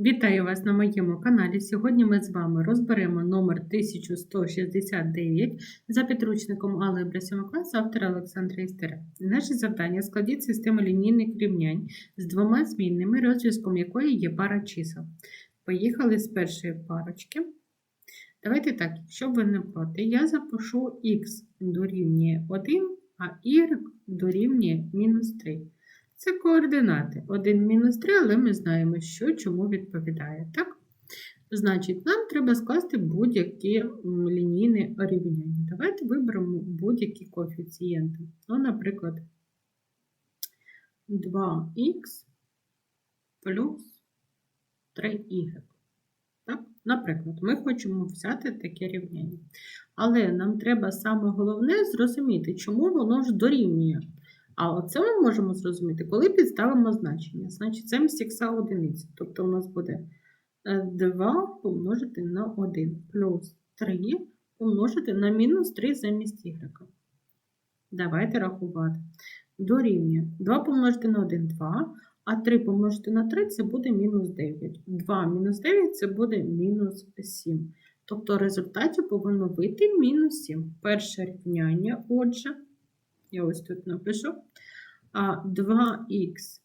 Вітаю вас на моєму каналі. Сьогодні ми з вами розберемо номер 1169 за підручником Алгебра 7 класу автора Олександра Істера. Наше завдання складіть систему лінійних рівнянь з двома змінними, розв'язком якої є пара чисел. Поїхали з першої парочки. Давайте так, щоб ви не проти, я запишу х дорівнює 1, а y дорівнює мінус 3. Це координати 1 мінус 3, але ми знаємо, що чому відповідає. Так? Значить, нам треба скласти будь-які лінійні рівняння. Давайте виберемо будь-які коефіцієнти. Ну, наприклад, 2х плюс 3y. Так? Наприклад, ми хочемо взяти таке рівняння. Але нам треба саме головне зрозуміти, чому воно ж дорівнює. А оце ми можемо зрозуміти, коли підставимо значення. Значить, замість х одиниця. Тобто у нас буде 2 помножити на 1 плюс 3 помножити на мінус 3 замість y. Давайте рахувати. Дорівнює 2 помножити на 1 2, а 3 помножити на 3 це буде мінус 9. 2 мінус 9 це буде мінус 7. Тобто в результаті повинно вийти мінус 7. Перше рівняння, отже. Я ось тут напишу. А 2х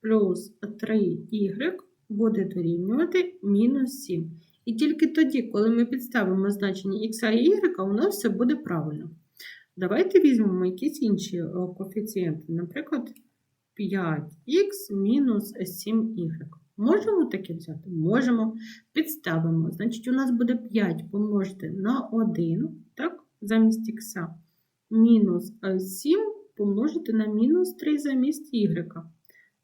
плюс 3y буде дорівнювати мінус 7. І тільки тоді, коли ми підставимо значення х і y, у нас все буде правильно. Давайте візьмемо якісь інші е, коефіцієнти, наприклад, 5х мінус 7y. Можемо таке взяти? Можемо. Підставимо. Значить, у нас буде 5 помножити на 1, так, замість х мінус 7 помножити на мінус 3 замість y.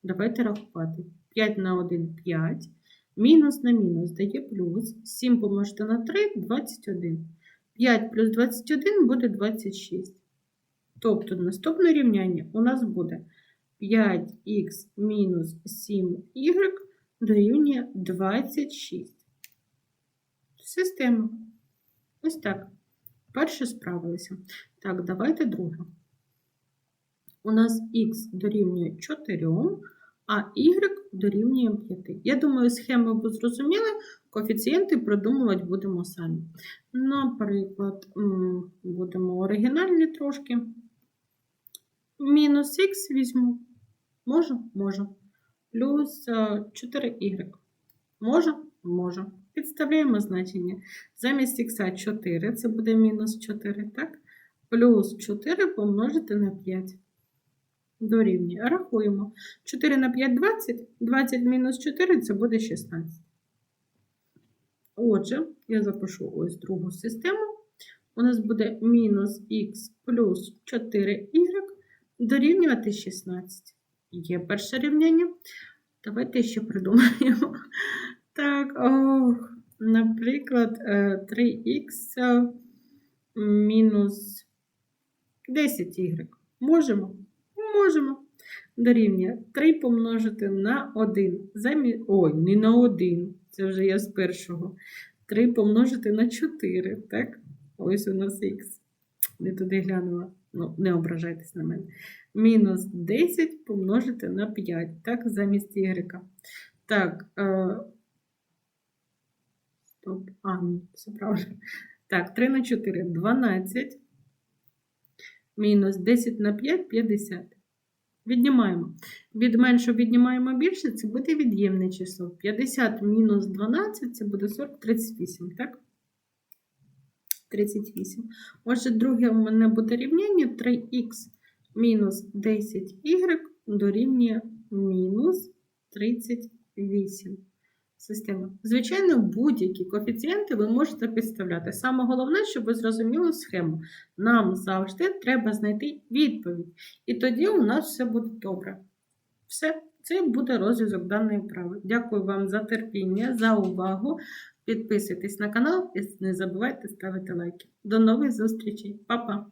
Давайте рахувати. 5 на 1 5. Мінус на мінус дає плюс. 7 помножити на 3 21. 5 плюс 21 буде 26. Тобто наступне рівняння у нас буде 5х мінус 7y дорівнює 26. Система. Ось так. Перше справилися. Так, давайте друге. У нас х дорівнює 4, а y дорівнює 5. Я думаю, схему ви зрозуміли, коефіцієнти продумувати будемо самі. Наприклад, будемо оригінальні трошки. Мінус х візьму. Можу? Можу. Плюс 4y. Можу? Можу. Підставляємо значення. Замість х 4, це буде мінус 4, так? Плюс 4 помножити на 5. Дорівнює. Рахуємо. 4 на 5 20. 20 мінус 4 це буде 16. Отже, я запишу ось другу систему. У нас буде мінус х плюс 4y дорівнювати 16. Є перше рівняння. Давайте ще придумаємо. Так, ох, наприклад, 3х мінус 10y. Можемо? Можемо. Дорівнює 3 помножити на 1. Замі... Ой, не на 1. Це вже я з першого. 3 помножити на 4. Так? Ось у нас х. Не туди глянула. Ну, не ображайтесь на мене. Мінус 10 помножити на 5. Так, замість y. Так. А, ні, все правильно. Так, 3 на 4 12. Мінус 10 на 5 50. Віднімаємо. Від меншого віднімаємо більше, це буде від'ємне число. 50 мінус 12 це буде 40, 38, так? 38. Отже, друге у мене буде рівняння 3х мінус 10y дорівнює мінус 38 система. Звичайно, будь-які коефіцієнти ви можете підставляти. Саме головне, щоб ви зрозуміли схему. Нам завжди треба знайти відповідь. І тоді у нас все буде добре. Все, це буде розв'язок даної вправи. Дякую вам за терпіння, за увагу. Підписуйтесь на канал і не забувайте ставити лайки. До нових зустрічей. Па-па!